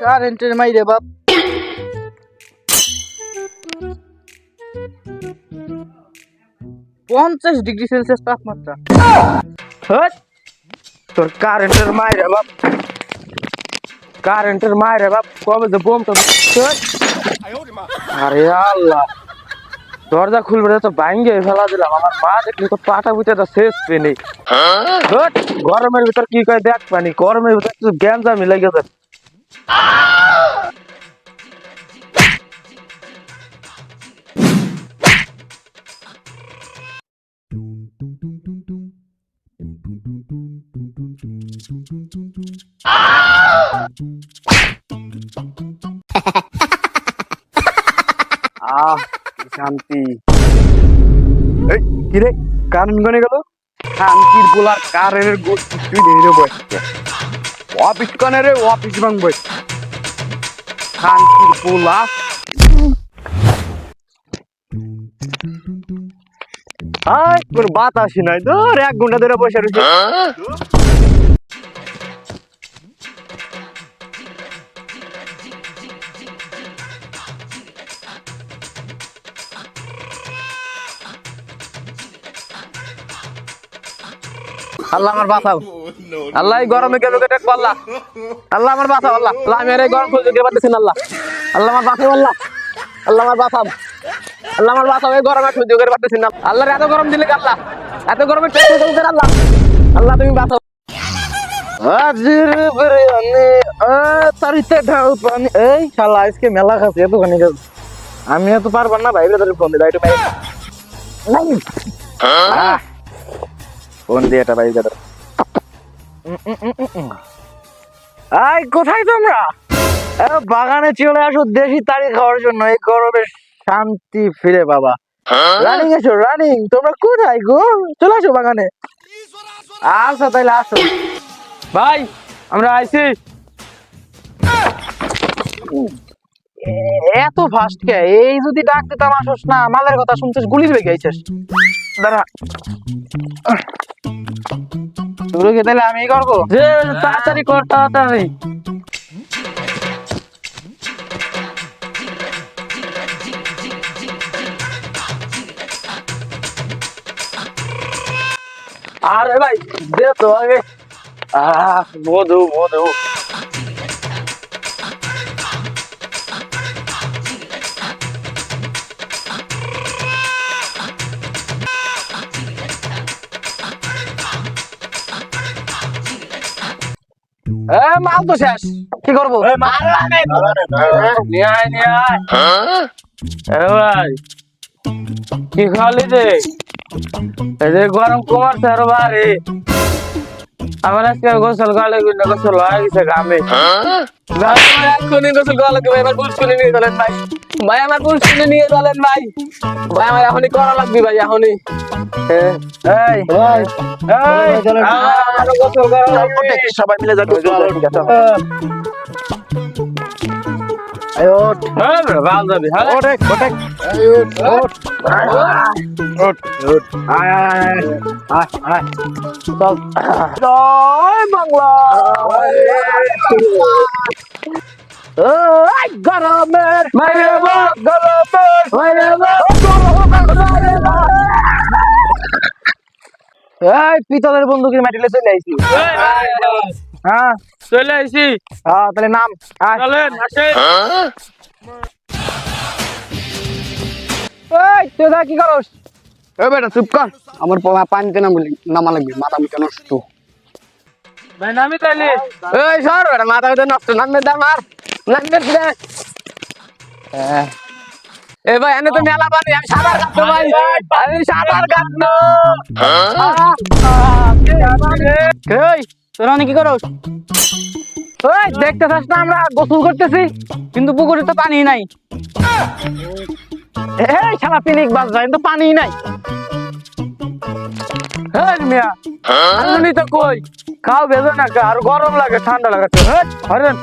কারেন্টের মাইরে বাপ। পঞ্চাশ ডিগ্রি সেলসিয়াস তাপমাত্রা! তোর কারেন্টের মায়ের বাপ। কারেন্টের মায়ের বাপ, কবে যে বোম তো আরে আল্লাহ। দরজা খুলবে তো ভাঙ্গে ফেলা দিলাম। আমার মা দেখলি তো পাটা বুঝে তো শেষ পেনি! গরমের ভিতর কি কয় দেখ পানি, গরমের ভিতর গ্যাঞ্জামি লেগে যাচ্ছে। আহ শান্তি। এই, কি রে? কারেন্ট গনে গেল? শান্তির বসছে অফিস কনে রে, অফিস শান্তির পোলা আয়, তোর বাতাসই নাই। ধর, এক ঘণ্টা ধরে বসে রয়েছে। আল্লাহ আমার বাঁচাও আল্লাহ এই গরমে কেন কেটে আল্লাহ আল্লাহ আমার বাঁচাও আল্লাহ। আল্লাহ আমি আর এই গরম সহ্য করতে পারতেছি আল্লাহ। আল্লাহ আমার বাঁচাও আল্লাহ। আল্লাহ আমার বাঁচাও আল্লাহ আমার বাঁচাও এই গরমে সহ্য করতে পারতেছি না আল্লাহর এত গরম দিলে আল্লাহ? এত গরমে টেস্ট করতে আল্লাহ? আল্লাহ তুমি বাঁচাও বিরিয়ানি তারিতে ঢাল পানি। এই শালা আজকে মেলা খাচ্ছে আমি এত না ভাই ফোন দিই একটু ফোন দিয়ে দাদা আই, কোথায় তোমরা? বাগানে চলে আসো, দেশি তারি খাওয়ার জন্য। এই গরমে শান্তি ফিরে বাবা রানিং এসো রানিং তোমরা কোথায় গো? চলে আসো বাগানে। আচ্ছা তাইলে আসো। ভাই, আমরা আইছি। এত ফাস্ট কে? এই যদি ডাক দিতাম, আসোস না। মালের কথা শুনছিস গুলি দিবে গেছিস দাঁড়া। শুরু কি তাহলে আমি করব? যে তাড়াতাড়ি কর তাড়াতাড়ি। আরে ভাই দে তো আগে। আহ মধু মধু। মাল তো শেষ। কি করব? কি খালি যে গরম কমাচ্ছে আরও বাড়ি আমার আজকে গোসল গালে গুলো গোসল হয়ে গেছে গামে গামে এক্ষুনি গোসল গাওয়া লাগবে ভাই, এবার পুলিশ শুনে নিয়ে চলেন ভাই। ভাই আমার পুলিশ শুনে নিয়ে চলেন ভাই। ভাই আমার এখনই করা লাগবে ভাই এখনই। হ্যাঁ। করা লাগবে। সবাই মিলে যাবে ওঠ। হ্যাঁ ভালো যাবি ওঠ ওঠ ওঠ। ওঠ ওঠ আয় আয় আয় আয় আয় চল। জয় বাংলা। ওই গরমের মাইরে বাপ। গরমের মাইরে বাপ। এই পিতলের বন্দুকের মাটিলে চলে আইছি। হ্যাঁ। চলে আইছি। হ্যাঁ তাহলে নাম। আয় চলেন আসেন এই তুই কি করস? এ বেটা চুপ কর। আমার পা- পানিতে নাম নামা লাগবে মাথা মুখে নষ্ট। ভাই নামি তাইলে এই সর বেটা মাথা ভিতরে নষ্ট। নামবে দে মার নামবে দে। এ ভাই এনে তো মেলা পানি আমি সাঁতার কাটতো ভাই। আমি সাঁতার কাটলো তোরা কি করস? ওই দেখতেছিস না আমরা গোসল করতেছি কিন্তু পুকুরে তো পানি নাই। এই শালা পিনিক বাস যায় কিন্তু পানি নাই। হ্যাঁ মিয়া আমি তো কই? খাও বেজো না আর গরম লাগে ঠান্ডা লাগে। হরেন